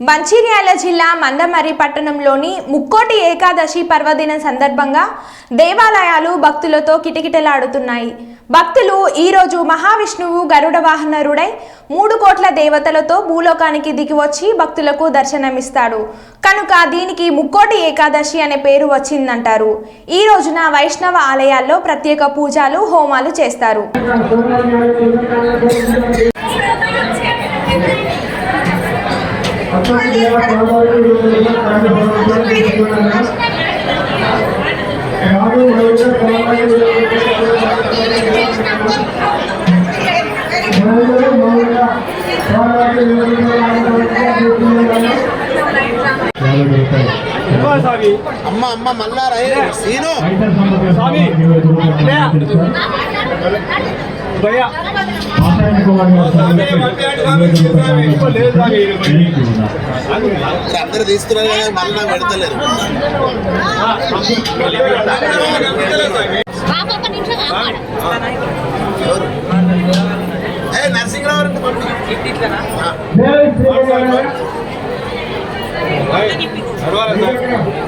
మంచిర్యాల జిల్లా మందమరి పట్టణంలోని ముక్కోటి ఏకాదశి పర్వదినం సందర్భంగా దేవాలయాలు భక్తులతో కిటకిటలాడుతున్నాయి. భక్తులు ఈరోజు మహావిష్ణువు గరుడ వాహనరుడై మూడు కోట్ల దేవతలతో భూలోకానికి దిగివచ్చి భక్తులకు దర్శనమిస్తాడు. కనుక దీనికి ముక్కోటి ఏకాదశి అనే పేరు వచ్చిందంటారు. ఈ రోజున వైష్ణవ ఆలయాల్లో ప్రత్యేక పూజలు హోమాలు చేస్తారు. స్వామి అమ్మ అమ్మ మల్లారా సీను? స్వామి. భయ లేదు స్వామి. మీరు అందరు తీస్తున్నారు కదా మళ్ళీ పెడతలేరు. ఒక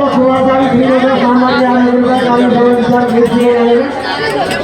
నిమిషం ఆపాడు ఎవరు ఏ నరసింహరావు గారు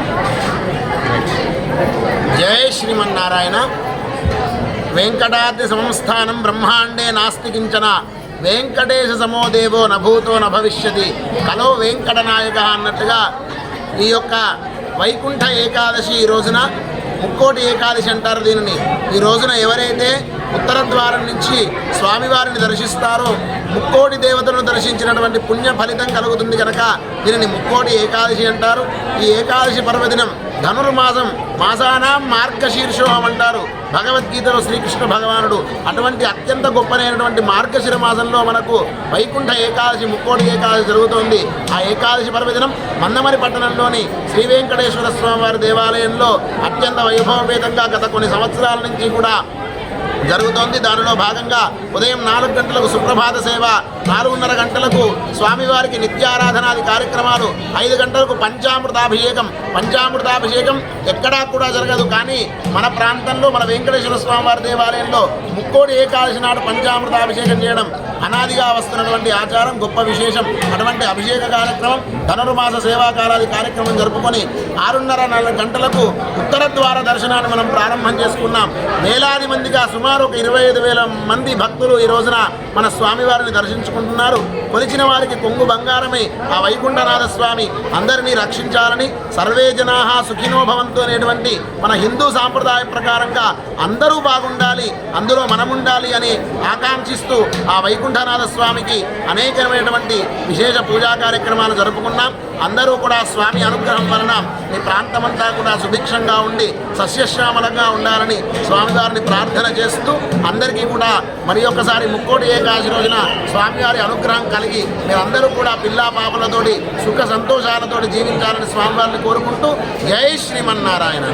జయ శ్రీమన్నారాయణ. వెంకటాద్రి సంస్థానం బ్రహ్మాండే నాస్తి కించన. వెంకటేశ సమో దేవో నభూతో న భవిష్యతి. కలో వెంకటనాయక అన్నట్టుగా ఈ యొక్క వైకుంఠ ఏకాదశి ఈ రోజున ముక్కోటి ఏకాదశి అంటారు దీనిని. ఈ రోజున ఎవరైతే ఉత్తర ద్వారం నుంచి స్వామివారిని దర్శిస్తారో. ముక్కోటి దేవతలను దర్శించినటువంటి పుణ్య ఫలితం కలుగుతుంది కనుక దీనిని ముక్కోటి ఏకాదశి అంటారు. ఈ ఏకాదశి పర్వదినం ధనుర్మాసం మాసానాం మార్గశీర్షోహం అంటారు. భగవద్గీతలో శ్రీకృష్ణ భగవానుడు అటువంటి అత్యంత గొప్పనైనటువంటి మార్గశిర మాసంలో మనకు వైకుంఠ ఏకాదశి ముక్కోటి ఏకాదశి జరుగుతోంది. ఆ ఏకాదశి పర్వదినం మందమరి పట్టణంలోని శ్రీ వెంకటేశ్వర స్వామివారి దేవాలయంలో అత్యంత వైభవపేతంగా గత కొన్ని సంవత్సరాల నుంచి కూడా జరుగుతోంది. దానిలో భాగంగా ఉదయం నాలుగు గంటలకు సుప్రభాత సేవ నాలుగున్నర గంటలకు స్వామివారికి నిత్యారాధనాది కార్యక్రమాలు ఐదు గంటలకు పంచామృతాభిషేకం. పంచామృతాభిషేకం ఎక్కడా కూడా జరగదు. కానీ మన ప్రాంతంలో మన వెంకటేశ్వర స్వామివారి దేవాలయంలో ముక్కోడి ఏకాదశి నాడు పంచామృతాభిషేకం చేయడం అనాదిగా వస్తున్నటువంటి ఆచారం గొప్ప విశేషం. అటువంటి అభిషేక కార్యక్రమం ధనుర్మాస సేవాకాలాది కార్యక్రమం జరుపుకొని ఆరున్నర నాలుగు గంటలకు ఉత్తర ద్వార దర్శనాన్ని మనం ప్రారంభం చేసుకున్నాం. వేలాది మందిగా సుమారు ఒక ఇరవై ఐదు వేల మంది భక్తులు ఈ రోజున మన స్వామివారిని దర్శించుకుంటున్నారు. కొలిచిన వారికి కొంగు బంగారమే ఆ వైకుంఠనాథ స్వామి అందరినీ రక్షించాలని సర్వే జనాహ సుఖినో భవంతు అనేటువంటి మన హిందూ సాంప్రదాయ ప్రకారంగా అందరూ బాగుండాలి అందులో మనముండాలి అని ఆకాంక్షిస్తూ ఆ వైకుంఠనాథ స్వామికి అనేకమైనటువంటి విశేష పూజా కార్యక్రమాలు జరుపుకున్నాం అందరూ కూడా స్వామి అనుగ్రహం వలన మీ ప్రాంతమంతా కూడా సుభిక్షంగా ఉండి సస్యశ్యామలంగా ఉండాలని స్వామివారిని ప్రార్థన చేస్తూ అందరికీ కూడా మరి ఒక్కసారి ముక్కోటి ఏకాదశి రోజున స్వామివారి అనుగ్రహం కలిగి మీరందరూ కూడా పిల్లా పాపలతోటి సుఖ సంతోషాలతోటి జీవించాలని స్వామివారిని కోరుకుంటూ జై శ్రీమన్నారాయణ.